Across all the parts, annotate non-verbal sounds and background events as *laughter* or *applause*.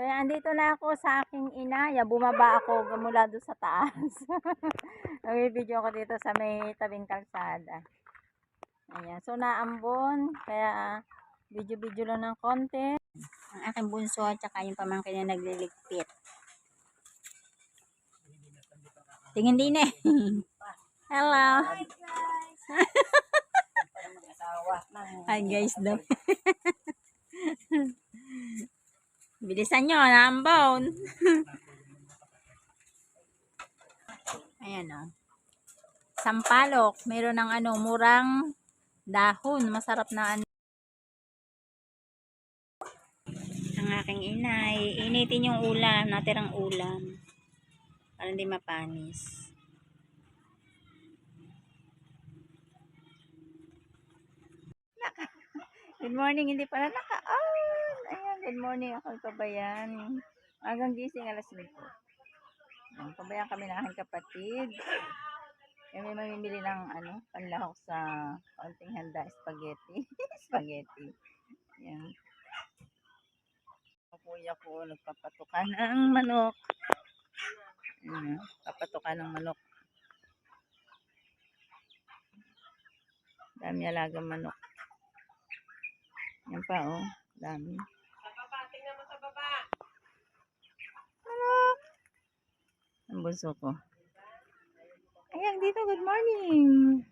Kaya andito na ako sa aking inaya. Bumaba ako mula doon sa taas. *laughs* Nag-video ako dito sa may tabing kalsada. Ayan. So, naambon. Kaya, video-video lang ng konti. Ang aking bunso at saka yung pamangkin na nagliligpit. Tingin din eh. *laughs* Hello. Hi guys daw. *laughs* Bilisan nyo, naambon. *laughs* Ayan o. Sampalok. Meron ng ano, murang dahon. Masarap na ano. Ang aking inay. Initin yung ulam. Natirang ulam. Para hindi mapanis. *laughs* Good morning. Hindi pala naka-on. Good morning. Ako kabayan. Hanggang gising alas 5. Ayan, Pabayan kami ng aking kapatid. Kami mamimili ng ano, panlahok sa kaunting handa, spaghetti. *laughs* spaghetti. Yan. Ang kuya ko nagpapatukan ng manok. Ayan, papatukan ng manok. Dami alagang manok. Yan pa oh, dami. Manok! Ang bunso ko. Ayan, dito, good morning.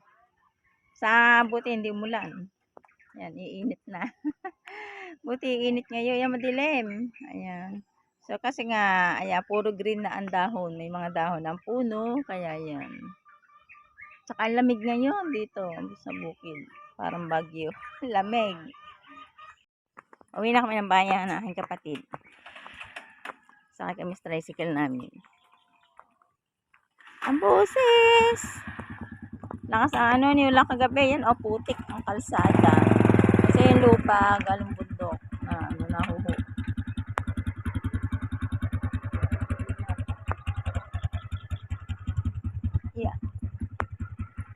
Sa buti hindi umulan. Ayan, iinit na. *laughs* buti init ngayon. Ayan, madilim. Ayan. So, kasi nga, ayan, puro green na ang dahon. May mga dahon ng puno. Kaya yan. Tsaka lamig ngayon dito sa bukid. Parang bagyo. *laughs* Lamig. Uwi na kami ng bayan ng aking kapatid. Sakay kami sa tricycle namin. Ang boses! Lakas ang ano niyo lang kagabi. Yan, o putik ang kalsada. Kasi yung lupa, galing bundok. Na, ano, nahuho. Yeah.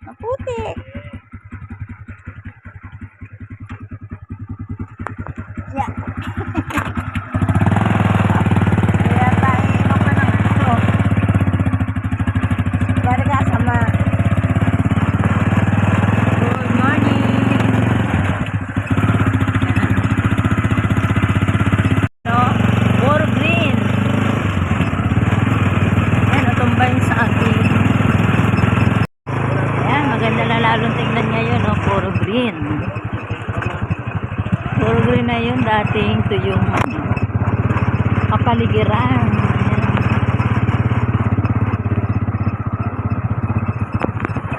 Ang putik! Yeah. *laughs* Kaya tayo inom ka ng ano. Barga sama. Good morning. No, puro green. Yan, utumbayin sa akin. Yan, maganda na lalong tingnan ngayon, no? Puro green. Puro dating to yung ano, kapaligiran. Yan.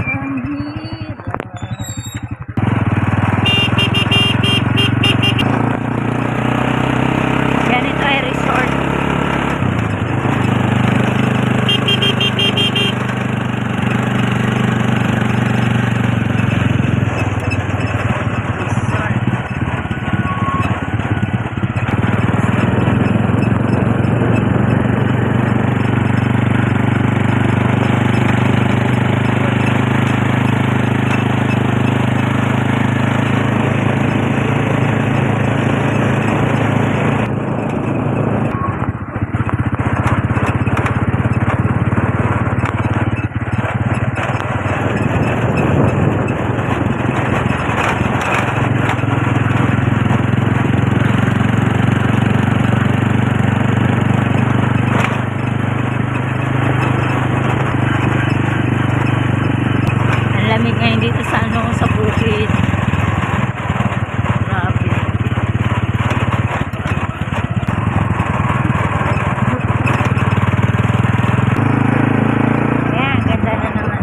Ang hirap. Ganito ay resort. Resort. Ang lamig ngayon dito sa ano, sa bukid. Grabe. Ayan, ganda na naman.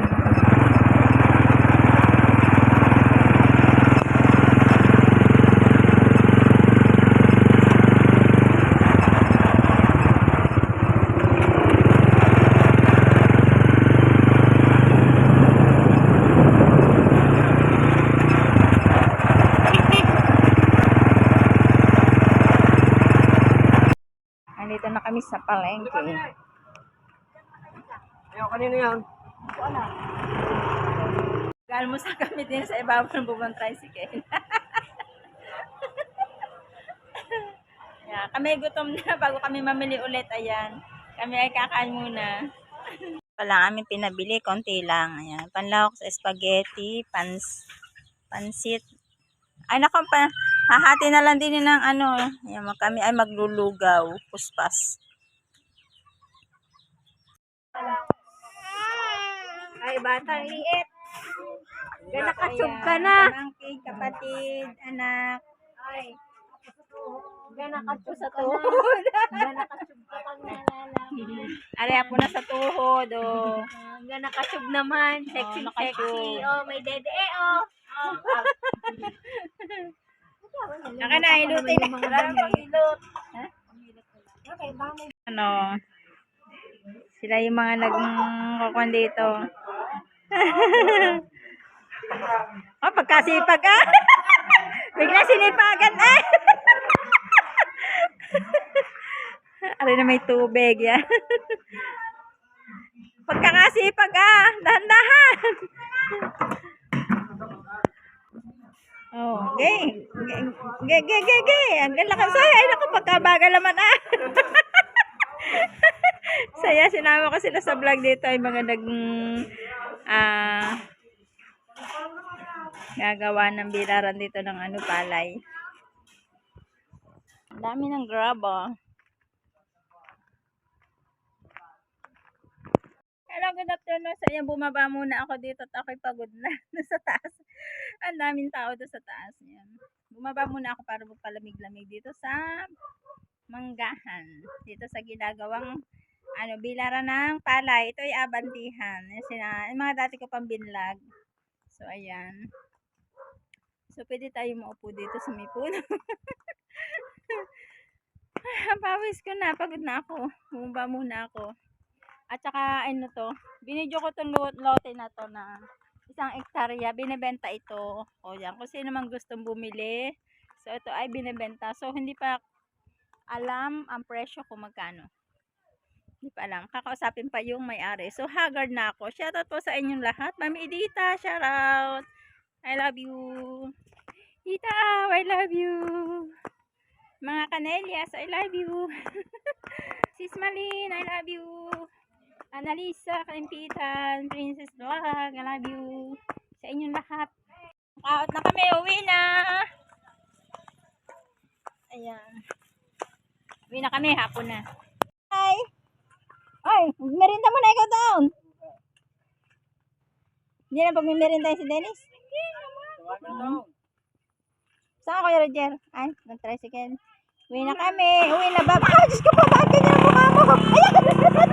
Andito na kami sa palengke. Ayaw, kanino yan? Galmusa kami din sa ibabaw ng bubang tricycle. *laughs* Yeah, kami gutom na bago kami mamili ulit. Ayan. Kami ay kakain muna. Pala aming pinabili, konti lang. Ayan. Panlawak sa spaghetti, pans, pansit. Ay, naku, pa, hahati na lang din ng ano. Ayan, kami ay maglulugaw, puspas. Ay, batang liit. Gana ka na. Pamangkin, kapatid, anak. Ay. Gana ka sa tuhod. Gana ka pag nalala. *laughs* Areha po na sa tuhod, oh. Gana ka naman. Sexy, Oh, sexy. Oh, may dede eh, oh. Oh, Naka na, ilutin na. Wala? Okay, bamay. ano, sila yung mga nagkakon dito. *laughs* oh, pagkasipag ah. *laughs* Bigla sinipagan ah. *laughs* Aray na may tubig yan. Pagkakasipag ah. Dahan-dahan. Oh, gay. Gay, gay, gay, gay. Ang lakas ay, ay naku, pagkabagal naman ah. *laughs* Saya, sinama ko sila sa vlog dito ay mga nag ah gagawa ng bilaran dito ng ano palay. Dami ng grab oh. Hello, good afternoon inyo. Bumaba muna ako dito at ako'y pagod na *laughs* sa taas. Ang daming tao doon sa taas. Yan. Bumaba muna ako para magpalamig-lamig dito sa manggahan. Dito sa ginagawang ano, bilaran ng palay. Ito ay abantihan. Yan Sina, yung mga dati ko pang binlag. So, ayan. So, pwede tayo maupo dito sa may puno. *laughs* Pawis ko na. Pagod na ako. Bumaba muna ako. At saka, ano to, binidyo ko itong lo- lote na to na isang ektarya. Binibenta ito. O yan, kung sino man gustong bumili. So, ito ay binibenta. So, hindi pa alam ang presyo kung magkano. Hindi pa alam. Kakausapin pa yung may-ari. So, haggard na ako. Shoutout po sa inyong lahat. Mami Edita, shoutout. I love you. Tita, I love you. Mga Canelias, I love you. *laughs* Sis Malin, I love you. Annalisa, Kalimpitan, Princess Vlog, I love you. Sa inyong lahat. Out na kami, uwi na. Ayan. Uwi na kami, hapon na. Hi! Ay, merinda mo na ikaw down. Hindi na pag-merinda si Dennis? Saan kayo, Roger? Ay, nag-tricycle. Uwi na kami. Uwi na ba? Ah, Diyos ko po, bakit ganyan ang mukha mo? Ayan!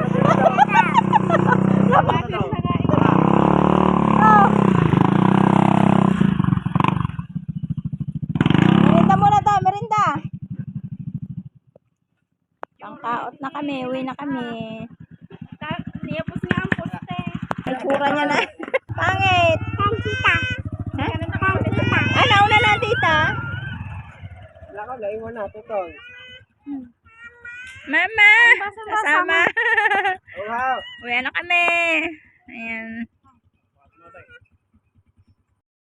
Oh. Merinda muna tayo, merinda. Pangkaot na kami, uwi na kami. Niyapos nga ang poste. Ay, kura niya na. *laughs* Pangit. Tita. Ha? Tita. Ah, nauna na, tita. Wala ka, naiwan na, tutong. Mama! Kasama. *laughs* Oh, wow. Uwi na kami. Ayan.